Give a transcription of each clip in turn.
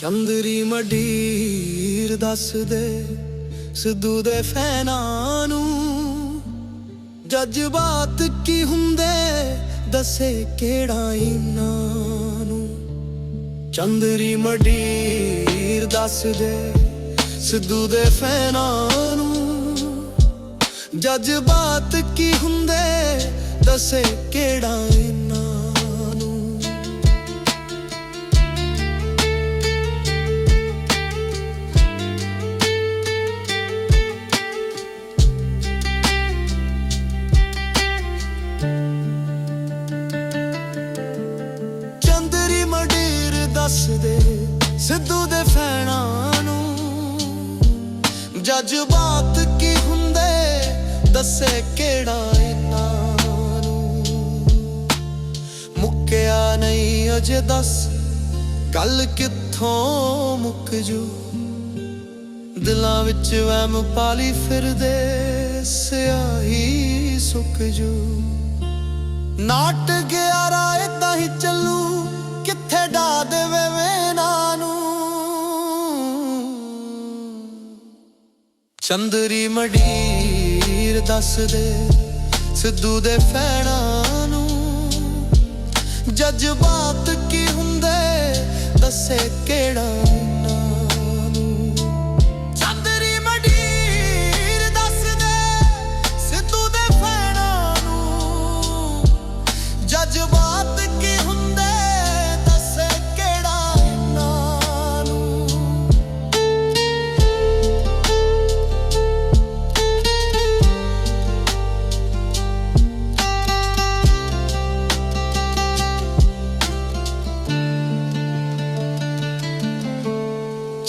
ਚੰਦਰੀ ਮਢੀਰ ਦੱਸ ਦੇ ਸਿੱਧੂ ਦੇ ਫੈਨਾਂ ਨੂੰ। ਜਜ਼ਬਾਤ ਕੀ ਹੁੰਦੇ ਦੱਸੇ ਕਿਹੜਾ ਇਹਨਾਂ ਨੂੰ। ਚੰਦਰੀ ਮਡੀਰ ਦੱਸ ਦੇ ਸਿੱਧੂ ਦੇ ਫੈਨਾਂ ਨੂੰ। ਜਜ਼ਬਾਤ ਕੀ ਹੁੰਦੇ ਦੱਸੇ ਕਿਹੜਾ ਇਹਨਾਂ ਜਜ਼ਬਾਤ ਕੀ ਹੁੰਦੇ? ਦੱਸੇ ਕਿਹੜਾ ਇਹਨਾਂ ਨੂੰ? ਮੁੱਕਿਆ ਨਹੀਂ ਅਜੇ ਦੱਸ ਗੱਲ ਕਿੱਥੋਂ ਮੁੱਕ ਜੂ ਦਿਲਾਂ ਵਿੱਚ ਵਹਿਮ ਪਾਲੀ ਫਿਰਦੇ, ਸਿਆਹੀ ਸੁੱਕ ਜੂ ਨਾਟ ਗਿਆ ਚੰਦਰੀ ਮਡੀਰ ਦੱਸ ਦੇ ਸਿੱਧੂ ਦੇ ਫੈਣਾਂ ਨੂੰ। ਜਜ਼ਬਾਤ ਕੀ ਹੁੰਦੇ? ਦੱਸੇ ਕਿਹੜਾ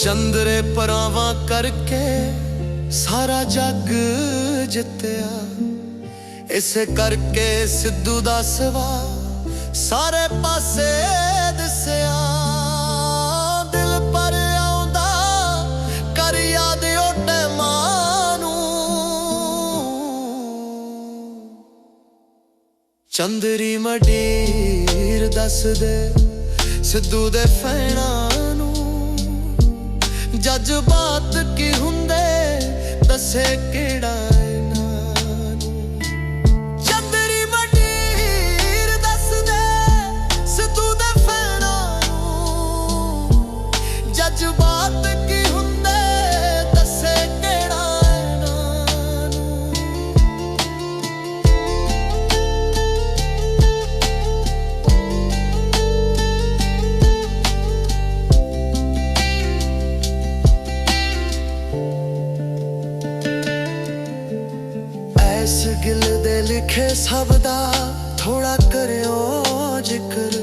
ਚੰਦਰੇ ਪਰਾਵਾਂ ਕਰਕੇ ਸਾਰਾ ਜੱਗ ਜਿੱਤਿਆ। ਇਸੇ ਕਰਕੇ ਸਿੱਧੂ ਦਾ ਸਵਾ ਸਾਰੇ ਪਾਸੇ ਦਿਸਿਆ। ਦਿਲ ਪਰ ਆਉਂਦਾ ਕਰ ਯਾਦ ਉਹ ਟੈਮਾਂ ਨੂੰ ਚੰਦਰੀ ਮਡੀਰ ਦੱਸਦੇ ਸਿੱਧੂ ਦੇ ਫੈਣਾਂ ਜਜ਼ਬਾਤ ਕੀ ਹੁੰਦੇ? ਦੱਸੇ ਐਸ ਗਿਲ ਦੇ ਲਿਖੇ ਸਭ ਦਾ ਥੋੜਾ ਕਰਿਓ ਜ਼ਿਕਰ।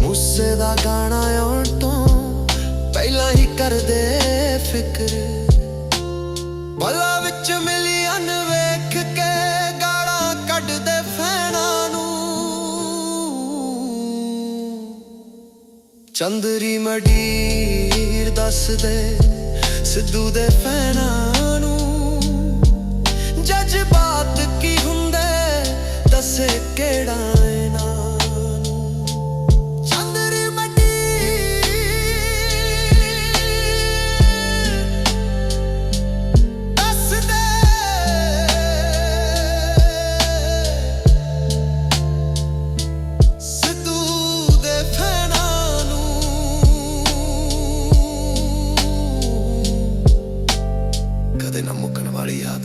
ਮੁੱਸੇ ਦਾ ਗਾਣਾ ਆਉਣ ਤੋਂ ਪਹਿਲਾਂ ਹੀ ਕਰਦੇ ਫਿਕਰ। ਪਲਾਂ ਵਿੱਚ ਮਿਲੀਆਂ ਵੇਖ ਕੇ ਗਾਲਾਂ ਕੱਢਦੇ ਫੈਣਾਂ ਨੂੰ। ਚੰਦਰੀ ਮੜੀਰ ਦੱਸਦੇ ਸਿੱਧੂ ਦੇ ਫੈਨਾਂ ਦੱਸੇ ਕਿਹੜਾ ਇਹਨਾਂ ਨੂੰ ਚੰਦਰੀ ਮਡੀਰ ਦੱਸ ਦੇ ਸਿੱਧੂ ਦੇ ਫੈਨਾਂ ਨੂੰ ਕਦੇ ਨਾ ਮੁੱਕਣ ਵਾਲੀ ਯਾਦ